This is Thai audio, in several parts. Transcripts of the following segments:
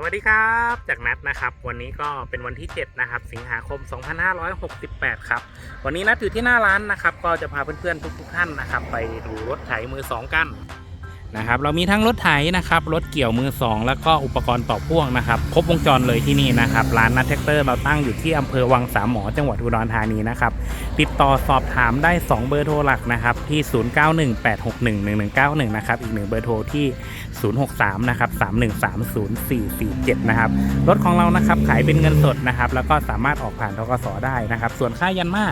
สวัสดีครับ จากนัดนะครับ วันนี้ก็เป็นวันที่ 7 นะครับ สิงหาคม 2568 ครับ วันนี้นัดอยู่ที่หน้าร้านนะครับ ก็จะพาเพื่อนๆทุกๆท่านนะครับ ไปดูรถไถมือ 2 กัน นะครับเรามีทั้งรถไถนะครับรถเกี่ยวมือ 2 แล้วก็อุปกรณ์ต่อพ่วงนะครับครบวงจรเลยที่นี่นะครับร้านนัดแท็กเตอร์เราตั้งอยู่ที่อำเภอวังสามหมอจังหวัดอุดรธานีนะครับติดต่อสอบถามได้ 2 เบอร์โทรหลักนะครับที่ 0918611191 นะครับอีกหนึ่งเบอร์โทรที่ 063 นะครับ 3130447 นะครับรถของเรานะครับขายเป็นเงินสดนะครับแล้วก็สามารถออกผ่านทกสได้นะครับส่วนค่ายันมา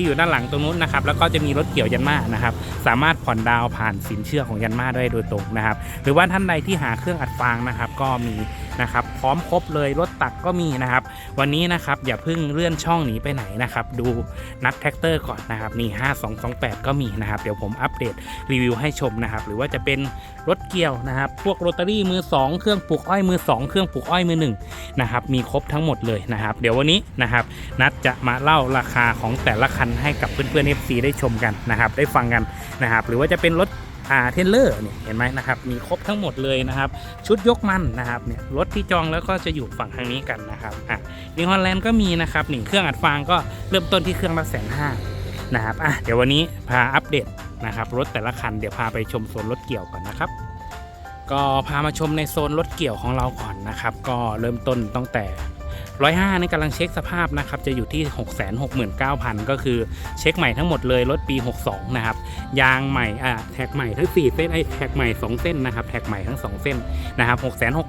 ที่อยู่ด้านหลังตรงนู้นนะครับแล้วก็จะมีรถเกี่ยวยันมานะครับสามารถผ่อนดาวผ่านสินเชื่อของยันมาได้โดยตรงนะครับหรือว่าท่านใดที่หาเครื่องอัดฟางนะครับก็มี นะครับพร้อมครบเลยรถตักก็มีนะครับ วันนี้นะครับอย่าเพิ่งเลื่อนช่องหนีไปไหนนะครับดูนัดแท็กเตอร์ก่อนนะครับนี่ 5228 ก็มีนะครับเดี๋ยวผมอัปเดตรีวิวให้ชมนะครับหรือว่าจะเป็นรถเกี่ยวนะครับ พวกโรตารี่มือ 2 เครื่องปลูกอ้อยมือ 2 เครื่องปลูกอ้อยมือ1นะครับมีครบทั้งหมดเลยนะครับ เดี๋ยววันนี้นะครับนัดจะมาเล่าราคาของแต่ละคันให้กับเพื่อนๆ FC ได้ชมกันนะครับได้ฟังกันนะครับหรือว่าจะเป็นรถ อ่าเทนเลอร์เนี่ยเห็นไหมนะครับมีครบทั้งหมดเลยนะครับ ชุดยกมันนะครับเนี่ยรถที่จองแล้วก็จะอยู่ฝั่งทางนี้กันนะครับอะนิวฮอลแลนด์ก็มีนะครับหนึ่งเครื่องอัดฟางก็เริ่มต้นที่เครื่องละแสนห้านะครับอะเดี๋ยววันนี้พาอัปเดตนะครับรถแต่ละคันเดี๋ยวพาไปชมโซนรถเกี่ยวก่อนนะครับก็พามาชมในโซนรถเกี่ยวของเราก่อนนะครับ ก็เริ่มต้นตั้งแต่ 105นี่กำลังเช็คสภาพนะครับจะอยู่ที่ 669,000 ก็คือเช็คใหม่ทั้งหมดเลยรถปี 62 นะครับ ยางใหม่อ่าแท็กใหม่ทั้ง 4 เส้นไอ้แท็กใหม่ 2 เส้นนะครับแท็กใหม่ทั้ง 2 เส้นนะครับ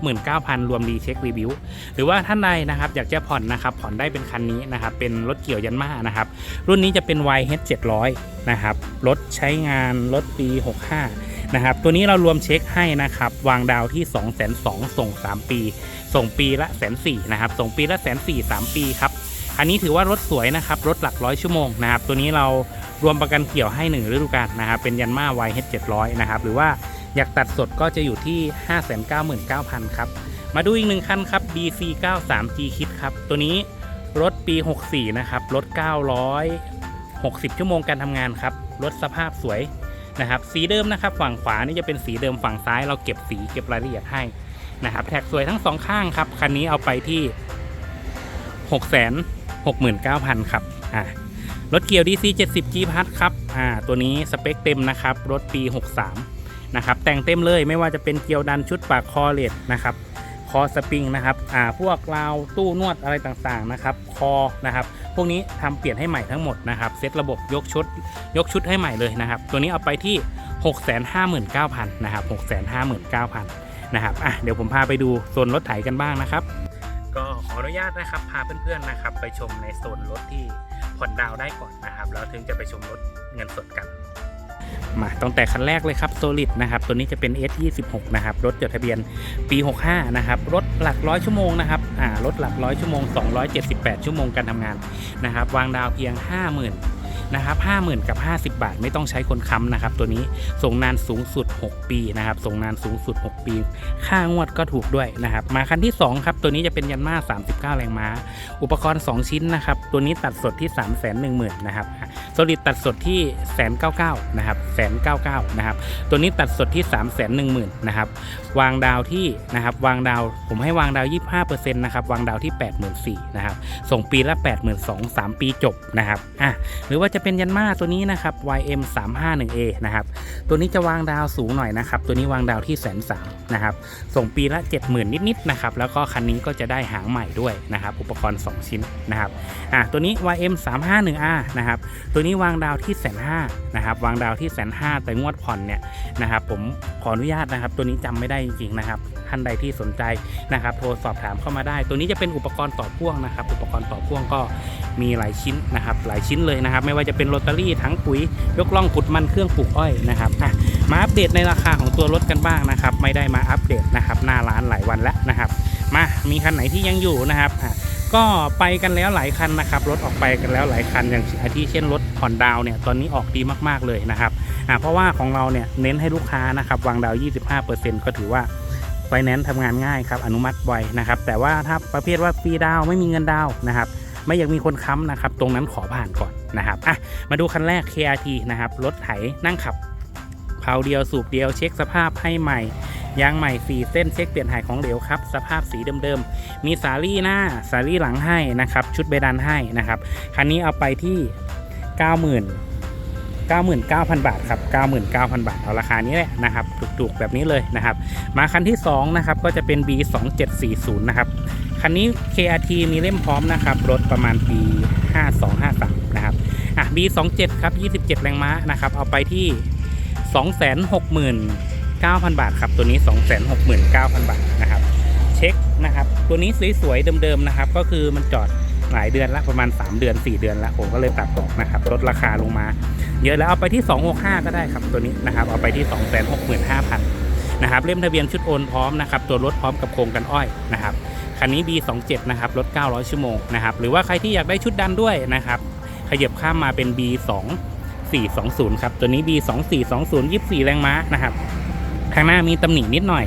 669,000 รวมรีเช็ครีวิวหรือว่าท่านใดนะครับอยากจะผ่อนนะครับผ่อนได้เป็นคันนี้นะครับเป็นรถเกี่ยวยันมานะครับรุ่นนี้จะเป็น YH 700นะครับรถใช้งานรถปี 65 นะครับ ตัวนี้เรารวมเช็คให้นะครับ วางดาวที่ 2 2 0 0 0ส่ง 3 ปี ส่งปีละแสนสี่นะครับ ส่งปีละแสนสี่สามปีครับ อันนี้ถือว่ารถสวยนะครับ รถหลักร้อยชั่วโมงนะครับ ตัวนี้เรารวมประกันเกี่ยวให้1ฤดูกาลนะครับ เป็นยันมา YH 700นะครับ หรือว่าอยากตัดสดก็จะอยู่ที่ 599,000 ครับ มาดูอีกหนึ่งคันครับ BC 93 G Kit ครับ ตัวนี้รถปี 64 นะครับ รถ 960 ชั่วโมงการทำงานครับ รถสภาพสวย นะครับสีเดิมนะครับฝั่งขวานี่จะเป็นสีเดิมฝั่งซ้ายเราเก็บสีเก็บรายละเอียดให้นะครับแท็กสวยทั้งสองข้างครับคันนี้เอาไปที่6 6 9 0 0 0ครับอ่ารถเกียว DC 70 G พัทครับอ่าตัวนี้สเปคเต็มนะครับรถปี 63นะครับแต่งเต็มเลยไม่ว่าจะเป็นเกียวดันชุดปากคอเลดนะครับ คอสปริงนะครับอ่าพวกราวตู้นวดอะไรต่างๆนะครับคอนะครับพวกนี้ทำเปลี่ยนให้ใหม่ทั้งหมดนะครับเซตระบบยกชุดยกชุดให้ใหม่เลยนะครับ ตัวนี้เอาไปที่ 659,000นะครับ659,000นะครับอะเดี๋ยวผมพาไปดูโซนรถไถกันบ้างนะครับก็ขออนุญาตนะครับพาเพื่อนๆนะครับไปชมในโซนรถที่ผ่อนดาวได้ก่อนนะครับ แล้วถึงจะไปชมรถเงินสดกัน มาตั้งแต่คันแรกเลยครับโซลิดนะครับตัวนี้จะเป็น S26 นะครับรถจดทะเบียนปี 65 นะครับรถหลักร้อยชั่วโมงนะครับอ่ารถหลักร้อยชั่วโมง 278 ชั่วโมงการทำงานนะครับวางดาวเพียง 50,000 นะครับ50,000กับ50บาทไม่ต้องใช้คนค้ำนะครับ ตัวนี้ส่งนานสูงสุด 6 ปีนะครับส่งนานสูงสุด 6 ปี ค่างวดก็ถูกด้วยนะครับ มาคันที่ 2 ครับ ตัวนี้จะเป็นยันมา39 แรงม้า อุปกรณ์ 2 ชิ้นนะครับ ตัวนี้ตัดสดที่ 3 1 0 0 0 0นะครับโซลิดตัดสดที่แสนเก้าเก้านะครับแสนเก้าเก้านะครับตัวนี้ตัดสดที่ 3 1 0 0 0 0นะครับวางดาวที่นะครับวางดาวผมให้วางดาว 25%นะครับวางดาวที่ 84,000นะครับส่งปีละ 82,000 3 ปีจบนะครับอะหรือว่าจะเป็นยันมาตัวนี้นะครับ YM 351A นะครับ ตัวนี้จะวางดาวสูงหน่อยนะครับ ตัวนี้วางดาวที่แสนสามนะครับ ส่งปีละ 70,000 นิดๆนะครับ แล้วก็คันนี้ก็จะได้หางใหม่ด้วยนะครับ อุปกรณ์ 2 ชิ้นนะครับ อะตัวนี้ YM 351R นะครับ ตัวนี้วางดาวที่แสนห้านะครับ วางดาวที่แสนห้าแต่งวดผ่อนเนี่ยนะครับ ผมขออนุญาตนะครับ ตัวนี้จำไม่ได้จริงๆนะครับ ท่านใดที่สนใจนะครับโทรสอบถามเข้ามาได้ ตัวนี้จะเป็นอุปกรณ์ต่อพ่วงนะครับ อุปกรณ์ต่อพ่วงก็มีหลายชิ้นนะครับ หลายชิ้นเลยนะครับ ไม่ว่าจะเป็นโรตารี่ทั้งปุ๋ยยกล่องขุดมันเครื่องปลูกอ้อยนะครับมาอัปเดตในราคาของตัวรถกันบ้างนะครับ ไม่ได้มาอัปเดตนะครับหน้าร้านหลายวันแล้วนะครับ มามีคันไหนที่ยังอยู่นะครับก็ไปกันแล้วหลายคันนะครับรถออกไปกันแล้วหลายคันอย่างอาทิเช่นรถผ่อนดาวเนี่ยตอนนี้ออกดีมากๆเลยนะครับเพราะว่าของเราเนี่ยเน้นให้ลูกค้านะครับวางดาว 25%ก็ถือว่า ไฟแนนซ์ทำงานง่ายครับอนุมัติไวนะครับแต่ว่าถ้าประเภทว่าฟรีดาวไม่มีเงินดาวนะครับไม่อยากมีคนค้ำนะครับตรงนั้นขอผ่านก่อนนะครับอะมาดูคันแรก KRT นะครับรถไถนั่งขับเพาเดียวสูบเดียวเช็คสภาพให้ใหม่ยางใหม่4เส้นเช็คเปลี่ยนถ่ายของเหลวครับ สภาพสีเดิมๆ มีสาลี่หน้าสาลี่หลังให้นะครับ ชุดเบดันให้นะครับ คันนี้เอาไปที่ 90,000 99,000 บาทครับ 99,000 บาท เอาราคานี้แหละนะครับ ถูกๆ แบบนี้เลยนะครับ มาคันที่ 2 นะครับ ก็จะเป็น B2740 นะครับ คันนี้ KRT มีเล่มพร้อมนะครับ รถประมาณปี 5253 นะครับ อะ B27 ครับ 27 แรงม้านะครับ เอาไปที่ 269,000 บาทครับ ตัวนี้ 269,000 บาทนะครับ เช็คนะครับ ตัวนี้สวยๆ เดิมๆ นะครับ ก็คือมันจอด หลายเดือนละประมาณ 3 เดือน 4 เดือนแล้วผมก็เลยตัดตกนะครับลดราคาลงมา เยอะแล้วเอาไปที่ 265 ก็ได้ครับตัวนี้นะครับเอาไปที่ 265,000นะครับเล่มทะเบียนชุดโอนพร้อมนะครับตัวรถพร้อมกับโครงกันอ้อยนะครับคันนี้ B27 นะครับรถ 900 ชั่วโมงนะครับหรือว่าใครที่อยากได้ชุดดันด้วยนะครับขยับข้ามมาเป็น B2 420ครับตัวนี้ B2420 24 แรงม้านะครับข้างหน้ามีตำหนินิดหน่อย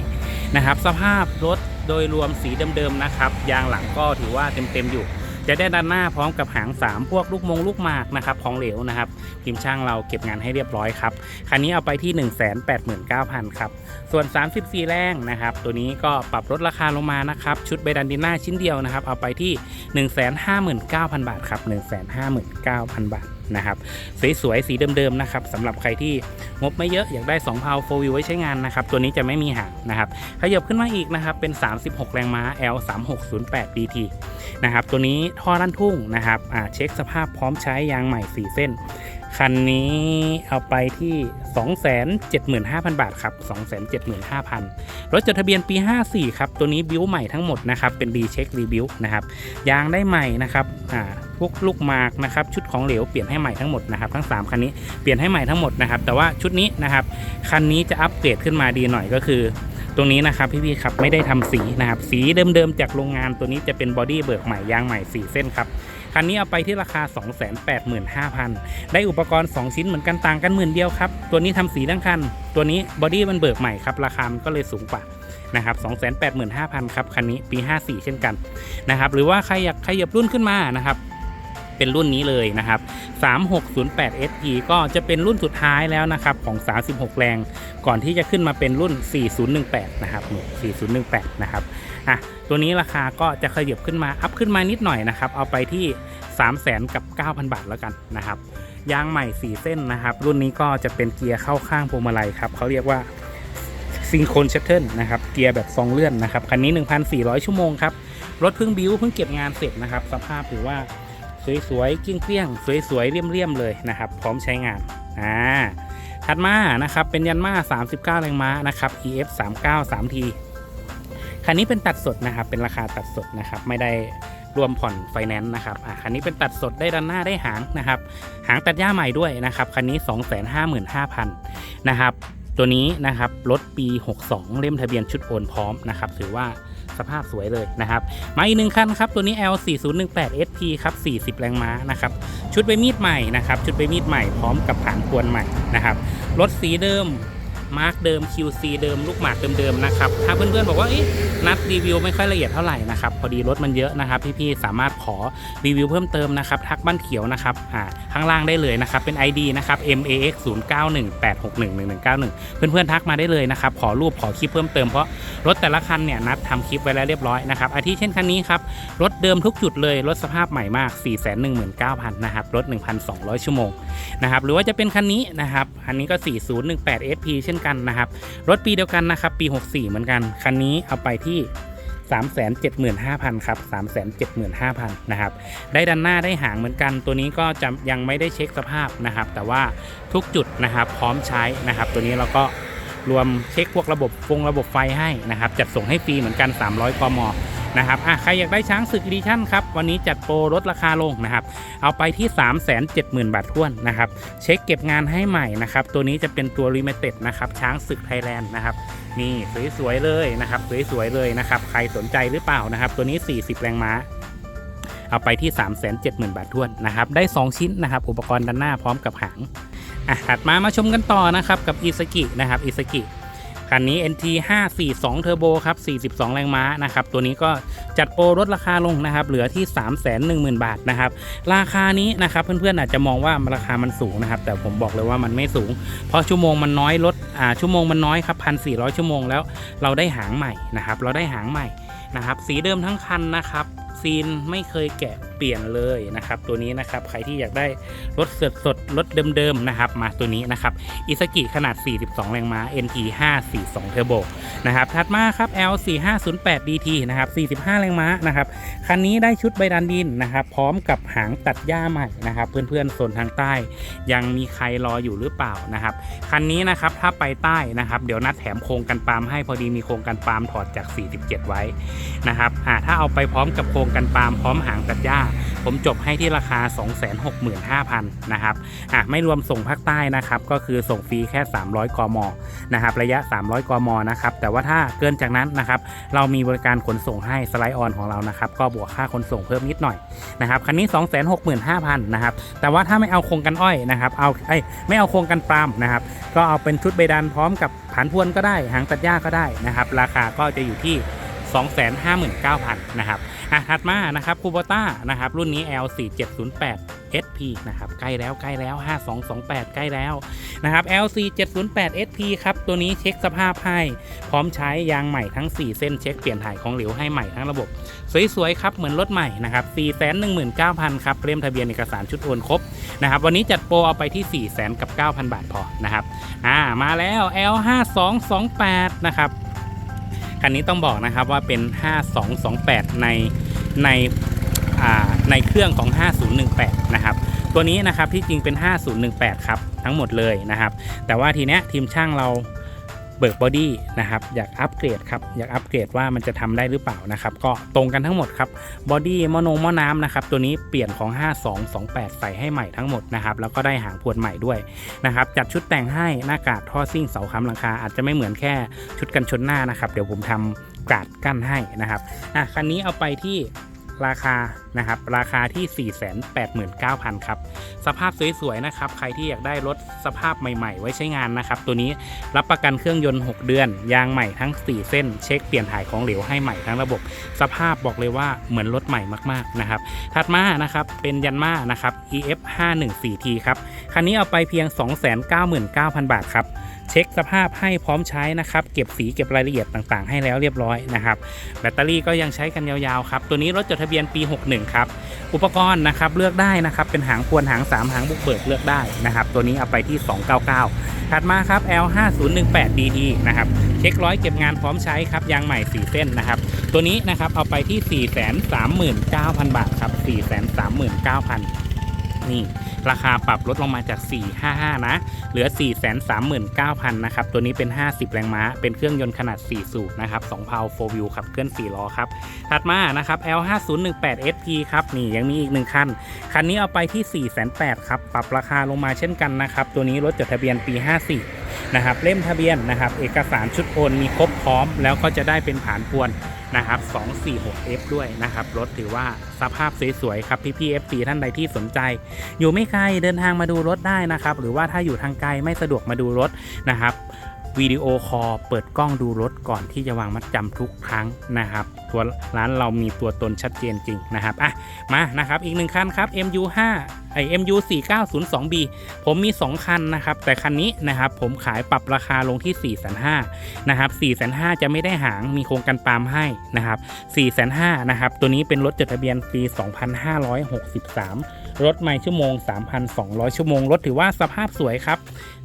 นะครับ สภาพรถโดยรวมสีเดิมๆนะครับ ยางหลังก็ถือว่าเต็มๆอยู่ จะได้ด้านหน้าพร้อมกับหาง 3 พวกลูกมงลูกหมากนะครับของเหลวนะครับทีมช่างเราเก็บงานให้เรียบร้อยครับคันนี้เอาไปที่ 189,000ครับส่วน 34 แรงนะครับตัวนี้ก็ปรับลดราคาลงมานะครับชุดเบดันดิน่าชิ้นเดียวนะครับเอาไปที่ 159,000 บาทครับ159,000 บาท นะครับสวยๆสีเดิมๆนะครับสำหรับใครที่งบไม่เยอะอยากได้2พาวโฟวิวไว้ใช้งานนะครับตัวนี้จะไม่มีหางนะครับขยับขึ้นมาอีกนะครับเป็น 36 แรงม้า L 3608 DT นะครับตัวนี้ท่อลั่นทุ่งนะครับเช็คสภาพพร้อมใช้ยางใหม่ 4 เส้น คันนี้เอาไปที่ 275,000 บาทครับ 275,000 รถจดทะเบียนปี 54 ครับ ตัวนี้บิวใหม่ทั้งหมดนะครับ เป็นรีเช็ครีบิวนะครับ ยางได้ใหม่นะครับอ่า พวกลูกหมากนะครับชุดของเหลวเปลี่ยนให้ใหม่ทั้งหมดนะครับทั้ง 3 คันนี้เปลี่ยนให้ใหม่ทั้งหมดนะครับแต่ว่าชุดนี้นะครับคันนี้จะอัปเกรดขึ้นมาดีหน่อยก็คือตรงนี้นะครับพี่ๆครับไม่ได้ทำสีนะครับสีเดิมๆจากโรงงานตัวนี้จะเป็นบอดี้เบิกใหม่ยางใหม่ 4 เส้นครับคันนี้เอาไปที่ราคา 285,000 ได้อุปกรณ์ 2 ชิ้นเหมือนกันต่างกันหมื่นเดียวครับ ตัวนี้ทำสีทั้งคัน ตัวนี้บอดี้มันเบิกใหม่ครับราคาก็เลยสูงกว่านะครับ285,000 ครับคันนี้ปี 54 เช่นกันนะครับหรือว่าใครอยากขยับรุ่นขึ้นมานะครับ เป็นรุ่นนี้เลยนะครับ 3608 SE ก็จะเป็นรุ่นสุดท้ายแล้วนะครับของ 36 แรง ก่อนที่จะขึ้นมาเป็นรุ่น 4018 นะครับนี่4018 นะครับ อะ ตัวนี้ราคาก็จะขยับขึ้นมา อัพขึ้นมานิดหน่อยนะครับ เอาไปที่ 3 0 0 0 0 0 กับ 9,000 บาทแล้วกันนะครับ ยางใหม่ 4 เส้นนะครับ รุ่นนี้ก็จะเป็นเกียร์เข้าข้างพวงมาลัยครับ เขาเรียกว่าซิงโครนชัตเทิลนะครับ เกียร์แบบซองเลื่อนนะครับ คันนี้ 1,400 ชั่วโมงครับ รถเพิ่งบิวเพิ่งเก็บงานเสร็จนะครับ สภาพถือว่า สวยๆเกลี้ยงๆสวยๆเรียมๆเลยนะครับ พร้อมใช้งานอ่าถัดมานะครับเป็นยันมา 39 แรงม้านะครับ EF 39 3T คันนี้เป็นตัดสดนะครับ เป็นราคาตัดสดนะครับ ไม่ได้รวมผ่อนไฟแนนซ์นะครับอ่าคันนี้เป็นตัดสดได้ด้านหน้าได้หางนะครับ หางตัดหญ้าใหม่ด้วยนะครับ คันนี้ 255,000 นะครับ ตัวนี้นะครับ รถปี 62 เล่มทะเบียนชุดโอนพร้อมนะครับ ถือว่า สภาพสวยเลยนะครับ มาอีกหนึ่งคันครับ ตัวนี้ L 4018 SP ครับ 40 แรงม้านะครับ ชุดใบมีดใหม่นะครับ ชุดใบมีดใหม่พร้อมกับผานควนใหม่นะครับ รถสีเดิม มาร์กเดิม QC เดิมลูกหมากเดิมๆนะครับถ้าเพื่อนๆบอกว่าอนัดรีวิวไม่ค่อยละเอียดเท่าไหร่นะครับพอดีรถมันเยอะนะครับพี่ๆสามารถขอรีวิวเพิ่มเติมนะครับทักบ้านเขียวนะครับอ่าข้างล่างได้เลยนะครับเป็น ID นะครับ MAX 0918611191 เพื่อนๆทักมาได้เลยนะครับขอรูปขอคลิปเพิ่มเติมเพราะรถแต่ละคันเนี่ยนัดทำคลิปไว้แล้วเรียบร้อยนะครับอาทิเช่นคันนี้ครับรถเดิมทุกจุดเลยรถสภาพใหม่มาก 419,000นะครับรถ 1,200 ชั่วโมงนะครับหรือว่าจะเป็นคันนี้นะครับอันนี้ก็ 4018 SP เช่นกันนะครับ รถปีเดียวกันนะครับ ปี 64 เหมือนกัน คันนี้เอาไปที่ 375,000 ครับ 375,000 นะครับ ได้ดันหน้าได้หางเหมือนกัน ตัวนี้ก็จะยังไม่ได้เช็คสภาพนะครับ แต่ว่าทุกจุดนะครับ พร้อมใช้นะครับ ตัวนี้เราก็ รวมเช็คพวกระบบฟงระบบไฟให้นะครับ จัดส่งให้ฟรีเหมือนกัน 300 กมนะครับอะใครอยากได้ช้างศึกอีดิชั่นครับ วันนี้จัดโปรลดราคาลงนะครับ เอาไปที่ 370,000 บาทท้วนนะครับ เช็คเก็บงานให้ใหม่นะครับ ตัวนี้จะเป็นตัว Limited นะครับ ช้างศึกไทยแลนด์นะครับนี่สวยๆเลยนะครับ สวยๆเลยนะครับ ใครสนใจหรือเปล่านะครับ ตัวนี้ 40 แรงม้าเอาไปที่ 370,000 บาทท้วนนะครับ ได้ 2 ชิ้นนะครับ อุปกรณ์ด้านหน้าพร้อมกับหาง อะถัดมามาชมกันต่อนะครับกับอีสกินะครับอีสกิคันนี้ NT 542 Turbo ครับ 42 แรงม้านะครับ ตัวนี้ก็จัดโปรลดราคาลงนะครับ เหลือที่ 310,000 บาทนะครับ ราคานี้นะครับเพื่อนๆอาจจะมองว่าราคามันสูงนะครับ แต่ผมบอกเลยว่ามันไม่สูง เพราะชั่วโมงมันน้อยลดอ่าชั่วโมงมันน้อยครับ 1,400 ชั่วโมงแล้วเราได้หางใหม่นะครับ เราได้หางใหม่นะครับ สีเดิมทั้งคันนะครับ ซีนไม่เคยแกะ ปลี่ยนเลยนะครับ ตัวนี้นะครับใครที่อยากได้รถสดสดรถเดิมๆนะครับ มาตัวนี้นะครับอิสกิขนาด 42 แรงม้า NT 542 Turbo นะครับถัดมาครับ L 4508 DT นะครับ 45 แรงม้านะครับคันนี้ได้ชุดใบดันดินนะครับ พร้อมกับหางตัดหญ้าใหม่นะครับ เพื่อนๆโซนทางใต้ ยังมีใครรออยู่หรือเปล่านะครับคันนี้นะครับถ้าไปใต้นะครับ เดี๋ยวนัดแถมโครงกันปาล์มให้พอดีมีโครงกันปาล์มถอดจาก 47 ไว้นะครับถ้าเอาไปพร้อมกับโครงกันปาล์มพร้อมหางตัดหญ้า ผมจบให้ที่ราคา 265,000นะครับอะไม่รวมส่งภาคใต้นะครับก็คือส่งฟรีแค่ 300 กมนะครับระยะ 300 กมนะครับแต่ว่าถ้าเกินจากนั้นนะครับเรามีบริการขนส่งให้สไลด์ออนของเรานะครับก็บวกค่าขนส่งเพิ่มนิดหน่อยนะครับคันนี้ 265,000นะครับแต่ว่าถ้าไม่เอาโครงกันอ้อยนะครับเอาไอ้ไม่เอาโครงกันปาล์มนะครับก็เอาเป็นชุดใบดันพร้อมกับผานพวนก็ได้หางตัดหญ้าก็ได้นะครับราคาก็จะอยู่ที่ 259,000นะครับอะถัดมานะครับคูโบต้านะครับรุ่นนี้ L4708 SP นะครับใกล้แล้วใกล้แล้ว 5228 ใกล้แล้วนะครับ L4708 SP ครับตัวนี้เช็คสภาพให้ พร้อมใช้ยางใหม่ทั้ง 4 เส้นเช็คเปลี่ยนถ่ายของเหลวให้ใหม่ทั้งระบบ สวยๆครับเหมือนรถใหม่นะครับ419,000ครับเล่มทะเบียนเอกสารชุดโอนครบนะครับวันนี้จัดโปรเอาไปที่ 4 0 0 0 0กับ9,000 บาทพอนะครับอ่ามาแล้ว L5228 นะครับ คันนี้ต้องบอกนะครับว่าเป็น 5228 ในในในเครื่องของ 5018 นะครับ ตัวนี้นะครับที่จริงเป็น 5018 ครับ ทั้งหมดเลยนะครับ แต่ว่าทีเนี้ยทีมช่างเรา เบิกบอดี้นะครับอยากอัปเกรดครับอยากอัปเกรดว่ามันจะทำได้หรือเปล่านะครับก็ตรงกันทั้งหมดครับบอดี้มโนมอน้ำนะครับตัวนี้เปลี่ยนของ 5228 ใส่ให้ใหม่ทั้งหมดนะครับแล้วก็ได้หางพวนใหม่ด้วยนะครับจัดชุดแต่งให้หน้ากากท่อซิ่งเสาค้ำหลังคาอาจจะไม่เหมือนแค่ชุดกันชนหน้านะครับเดี๋ยวผมทำกาดกั้นให้นะครับอะคันนี้เอาไปที่ ราคานะครับราคาที่ 489,000 ครับ สภาพสวยๆนะครับ ใครที่อยากได้รถสภาพใหม่ๆ ไว้ใช้งานนะครับ ตัวนี้รับประกันเครื่องยนต์ 6 เดือน ยางใหม่ทั้ง 4 เส้น เช็คเปลี่ยนถ่ายของเหลวให้ใหม่ทั้งระบบ สภาพบอกเลยว่าเหมือนรถใหม่มากๆนะครับถัดมานะครับเป็นยันมานะครับ EF 514T ครับคันนี้เอาไปเพียง 299,000 บาทครับเช็คสภาพให้พร้อมใช้นะครับ เก็บสีเก็บรายละเอียดต่างๆ ให้แล้วเรียบร้อยนะครับแบตเตอรี่ก็ยังใช้กันยาวๆครับตัวนี้รถจดะเบียนปี 61 ครับ อุปกรณ์นะครับเลือกได้นะครับ เป็นหางควนหาง 3 หางบุกเบิกเลือกได้นะครับ ตัวนี้เอาไปที่ 299 ถัดมาครับ L 5 0 1 8 DT นะครับ เช็คร้อยเก็บงานพร้อมใช้ครับ ยางใหม่ 4 เส้นนะครับ ตัวนี้นะครับเอาไปที่ 439,000 บาทครับ 439,000 นี่ราคาปรับลดลงมาจาก 455 นะ เหลือ 439,000 นะครับ ตัวนี้เป็น 50 แรงม้า เป็นเครื่องยนต์ขนาด 4 สูบนะครับ 2 เพาโฟวิวขับเคลื่อน 4 ล้อครับ ถัดมานะครับ L5018 SP ครับ นี่ยังมีอีกหนึ่งคัน คันนี้เอาไปที่ 408,000 ครับ ปรับราคาลงมาเช่นกันนะครับ ตัวนี้รถจดทะเบียนปี 54 นะครับเล่มทะเบียนนะครับ เอกสารชุดโอนมีครบพร้อม แล้วก็จะได้เป็นผ่านพวนนะครับ 246F ด้วยนะครับรถถือว่าสภาพสวยๆครับพี่พี่ FC ท่านใดที่สนใจ อยู่ไม่ไกลเดินทางมาดูรถได้นะครับ หรือว่าถ้าอยู่ทางไกลไม่สะดวกมาดูรถนะครับ วิดีโอคอลเปิดกล้องดูรถก่อนที่จะวางมัดจำทุกครั้งนะครับ ตัวร้านเรามีตัวตนชัดเจนจริงนะครับอะมานะครับอีกหนึ่งคันครับ MU5 ไอ MU 4902B ผมมี 2 คันนะครับ แต่คันนี้นะครับผมขายปรับราคาลงที่4 5 0 0นะครับ4 5 0 0จะไม่ได้หางมีโครงกันปาล์มให้นะครับ4 5 0 0นะครับตัวนี้เป็นรถจดทะเบียนปี 2563 รถไม่ชั่วโมง 3,200 ชั่วโมง รถถือว่าสภาพสวยครับ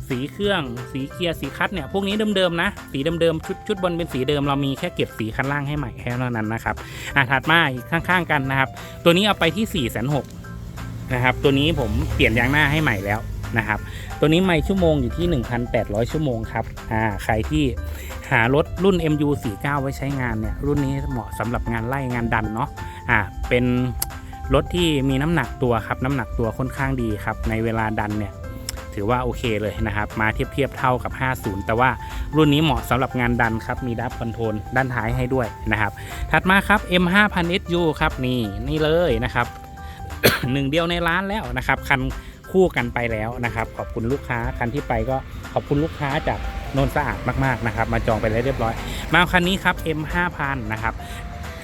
สีเครื่องสีเกียร์สีคัดเนี่ยพวกนี้เดิมๆนะสีเดิมๆชุดชุดบนเป็นสีเดิมเรามีแค่เก็บสีคันล่างให้ใหม่แค่นั้นนะครับอะถัดมาอีกข้างๆกันนะครับ ตัวนี้เอาไปที่4 6 0 0 0นะครับตัวนี้ผมเปลี่ยนยางหน้าให้ใหม่แล้วนะครับตัวนี้ไม่ชั่วโมงอยู่ที่ 1,800 ชั่วโมงครับอ่าใครที่หารถรุ่น MU 49 ไว้ใช้งานเนี่ยรุ่นนี้เหมาะสำหรับงานไล่งานดันเนาะอ่าเป็นรถที่มีน้ำหนักตัวครับน้ำหนักตัวค่อนข้างดีครับในเวลาดันเนี่ย ถือว่าโอเคเลยนะครับ มาเทียบเทียบเท่ากับ 50 แต่ว่ารุ่นนี้เหมาะสำหรับงานดันครับ มีดับคอนโทรลด้านท้ายให้ด้วยนะครับ ถัดมาครับ M5000SU ครับนี่นี่เลยนะครับหนึ่งเดียวในร้านแล้วนะครับ คันคู่กันไปแล้วนะครับ ขอบคุณลูกค้าคันที่ไปก็ขอบคุณลูกค้าจากนนสะอาดมากๆนะครับ มาจองไปแล้วเรียบร้อย มาคันนี้ครับ M 5000นะครับ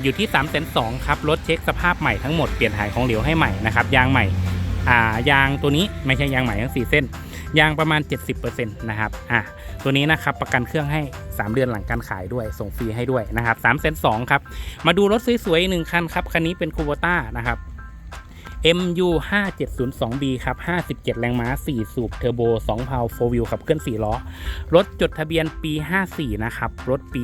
อยู่ที่3 2 0 0 0ครับรถเช็คสภาพใหม่ทั้งหมดเปลี่ยนถ่ายของเหลวให้ใหม่นะครับยางใหม่ายางตัวนี้ไม่ใช่ยางใหม่ทั้ง 4 เส้น ยางประมาณ 70%นะครับอะตัวนี้นะครับประกันเครื่องให้ 3 เดือนหลังการขายด้วย ส่งฟรีให้ด้วยนะครับ3 2 0 0 0ครับ มาดูรถสวยๆหนึ่งคันครับ คันนี้เป็นคูโบต้านะครับ MU 5702B ครับ 57 แรงม้า 4 สูบเทอร์โบ2พาว4 wheel ขับเคลื่อน 4 ล้อ รถจดทะเบียนปี 54 นะครับ รถปี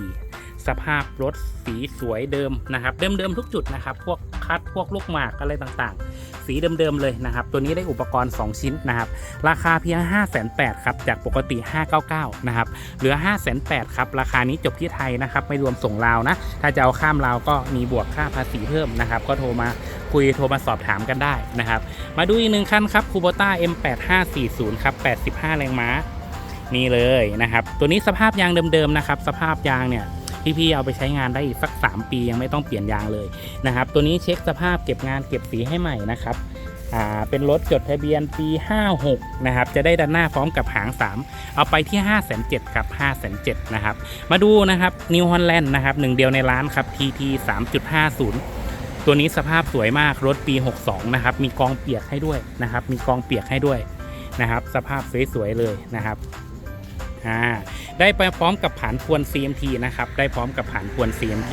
54 สภาพรถสีสวยเดิมนะครับ เดิมๆทุกจุดนะครับ พวกคัดพวกลูกหมากอะไรต่างๆ สีเดิมๆเลยนะครับ ตัวนี้ได้อุปกรณ์ 2 ชิ้นนะครับ ราคาเพียง 5 8 0 0 0ครับจากปกติ 599นะครับเหลือ 5 8 0 0 0ครับราคานี้จบที่ไทยนะครับ ไม่รวมส่งลาวนะ ถ้าจะเอาข้ามลาวก็มีบวกค่าภาษีเพิ่มนะครับ ก็โทรมาคุยโทรมาสอบถามกันได้นะครับ มาดูอีกหนึ่งคันครับคูโบต้า M8540 ครับ85 แรงม้านี่เลยนะครับ ตัวนี้สภาพยางเดิมๆนะครับ สภาพยางเนี่ย พี่ๆเอาไปใช้งานได้อีกสัก 3 ปียังไม่ต้องเปลี่ยนยางเลยนะครับ ตัวนี้เช็คสภาพเก็บงานเก็บสีให้ใหม่นะครับอ่าเป็นรถจดทะเบียนปี 56 นะครับ จะได้ด้านหน้าพร้อมกับหาง 3 เอาไปที่ 5 7 0 0 0ครับ5 7 0 0นะครับ มาดูนะครับ New Holland นะครับหนึ่งเดียวในร้านครับ TT 3.50 ตัวนี้สภาพสวยมากรถปี 62 นะครับ มีกองเปียกให้ด้วยนะครับ มีกองเปียกให้ด้วยนะครับ สภาพสวยๆเลยนะครับ อ่าได้ไปพร้อมกับผานพวน CMT นะครับได้พร้อมกับผานพวน CMT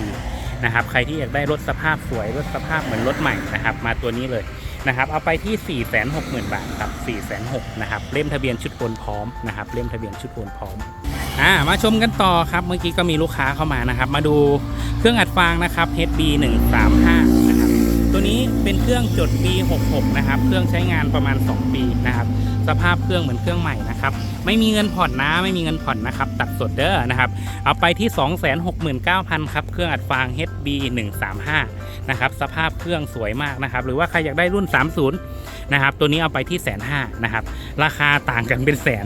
นะครับใครที่อยากได้รถสภาพสวยรถสภาพเหมือนรถใหม่นะครับมาตัวนี้เลยนะครับเอาไปที่ 460,000 บาทครับ4 6 0 0 0นะครับเล่มทะเบียนชุดโอนพร้อมนะครับเล่มทะเบียนชุดโอนพร้อมอ่ามาชมกันต่อครับเมื่อกี้ก็มีลูกค้าเข้ามานะครับ มาดูเครื่องอัดฟางนะครับ HB 135นะ ตัวนี้เป็นเครื่องจดปี 66 นะครับ เครื่องใช้งานประมาณ 2 ปีนะครับ สภาพเครื่องเหมือนเครื่องใหม่นะครับ ไม่มีเงินผ่อนนะ ไม่มีเงินผ่อนนะครับ ตัดสดเด้อนะครับ เอาไปที่ 269,000 ครับ เครื่องอัดฟาง HB 135 นะครับ สภาพเครื่องสวยมากนะครับ หรือว่าใครอยากได้รุ่น 30 นะครับ ตัวนี้เอาไปที่แสนห้านะครับ ราคาต่างกันเป็นแสน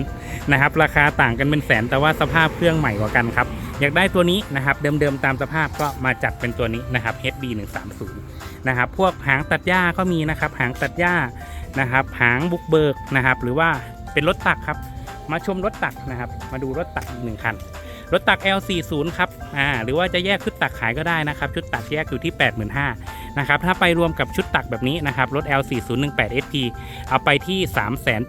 นะครับ ราคาต่างกันเป็นแสน แต่ว่าสภาพเครื่องใหม่กว่ากันครับ อยากได้ตัวนี้นะครับเดิมๆตามสภาพก็มาจัดเป็นตัวนี้นะครับ HB 130นะครับพวกหางตัดหญ้าก็มีนะครับหางตัดหญ้านะครับหางบุกเบิกนะครับหรือว่าเป็นรถตักครับ มาชมรถตักนะครับ มาดูรถตักอีกหนึ่งคันรถตัก L40 ครับอ่าหรือว่าจะแยกชุดตักขายก็ได้นะครับชุดตักแยกอยู่ที่ 85,000นะครับถ้าไปรวมกับชุดตักแบบนี้นะครับรถ L4018SP เอาไปที่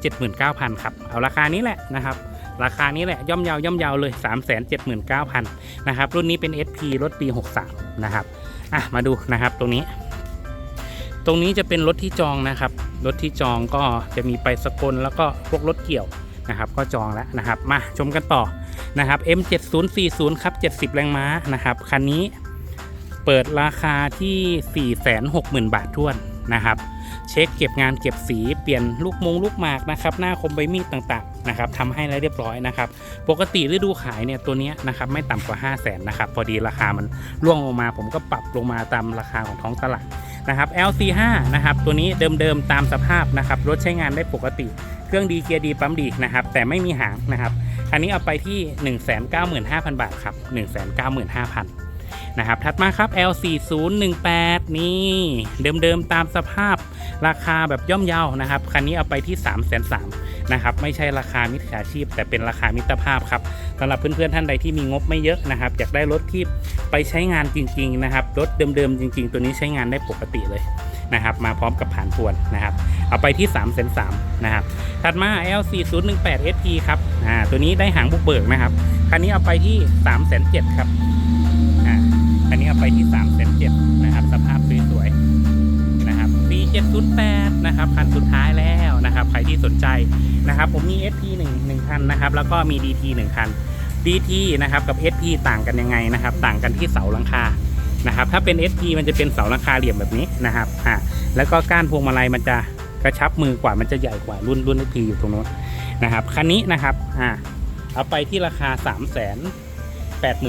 379,000ครับเอาราคานี้แหละนะครับ ราคานี้แหละย่อมเยาวย่อมเยาวเลย 379,000นะครับรุ่นนี้เป็น SP รถปี 63 นะครับอะมาดูนะครับตรงนี้ ตรงนี้จะเป็นรถที่จองนะครับ รถที่จองก็จะมีไปสกลแล้วก็พวกรถเกี่ยวนะครับก็จองแล้วนะครับมาชมกันต่อนะครับ M7040 ครับ 70 แรงม้านะครับคันนี้เปิดราคาที่ 460,000 บาทท้วนนะครับ เช็คเก็บงานเก็บสีเปลี่ยนลูกมงลูกหมากนะครับหน้าคมใบมีดต่างๆนะครับทำให้แล้วเรียบร้อยนะครับปกติฤดูขายเนี่ยตัวนี้นะครับไม่ต่ำกว่า 5 0 0แสนนะครับพอดีราคามันร่วงลงมา ผมก็ปรับลงมาตามราคาของท้องตลาดนะครับ LC5 นะครับตัวนี้เดิมๆตามสภาพนะครับรถใช้งานได้ปกติเครื่องดีเกียร์ดีปั๊มดีนะครับแต่ไม่มีหางนะครับอันนี้เอาไปที่ 195,000 บาทครับ195,000 นะครับถัดมาครับ L4018 นี่เดิมๆตามสภาพราคาแบบย่อมเยานะครับ คันนี้เอาไปที่ 3 3 0 0 0นะครับ ไม่ใช่ราคามิจฉาชีพ แต่เป็นราคามิตรภาพครับสำหรับเพื่อนๆท่านใดที่มีงบไม่เยอะนะครับ อยากได้รถที่ไปใช้งานจริงๆนะครับ รถเดิมๆจริง ๆ ตัวนี้ใช้งานได้ปกติเลยนะครับ มาพร้อมกับผ่านทวนนะครับ เอาไปที่ 3 3 0 0 0นะครับ ถัดมา L4018SP ครับ อ่า ตัวนี้ได้หางบุกเบิกนะครับ คันนี้เอาไปที่ 3 7 0 0 0ครับ คันนี้เอาไปที่3 7 0 0นะครับ สภาพสวยๆนะครับ4708นะครับคันสุดท้ายแล้วนะครับ ใครที่สนใจนะครับ ผมมี SP 1 1คันนะครับ แล้วก็มี DT 1 คัน DT นะครับกับ SP ต่างกันยังไงนะครับ ต่างกันที่เสาหลังคานะครับ ถ้าเป็น SP มันจะเป็นเสาหลังคาเหลี่ยมแบบนี้นะครับอ่าแล้วก็ก้านพวงมาลัยมันจะกระชับมือกว่ามันจะใหญ่กว่ารุ่นรุ่น SP อยู่ตรงโน้นนะครับคันนี้นะครับอ่าเอาไปที่ราคา3 8 5 0 0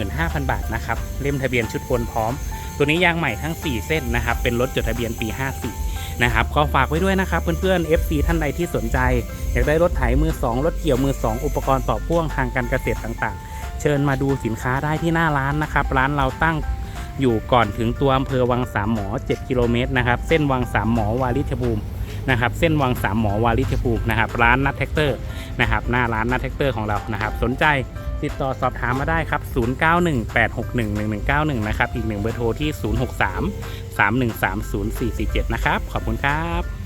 85,000 บาทนะครับเล่มทะเบียนชุดโอนพร้อม ตัวนี้ยางใหม่ทั้ง 4 เส้นนะครับเป็นรถจดทะเบียนปี 54 นะครับก็ฝากไว้ด้วยนะครับเพื่อนๆ FC ท่านใดที่สนใจ อยากได้รถไถมือ 2 รถเกี่ยวมือ 2 อุปกรณ์ต่อพ่วงทางการเกษตรต่างๆ เชิญมาดูสินค้าได้ที่หน้าร้านนะครับร้านเราตั้งอยู่ก่อนถึงตัวอำเภอวังสามหมอ 7 กิโลเมตรนะครับเส้นวังสามหมอวาริชภูมิ นะครับเส้นวังสามหมอวาริเทภูมินะครับร้านนัทแท็กเตอร์นะครับหน้าร้านนัทแท็กเตอร์ของเรานะครับสนใจติดต่อสอบถามมาได้ครับ 0918611191 นะครับ อีกหนึ่งเบอร์โทรที่ 063 3130447 นะครับ ขอบคุณครับ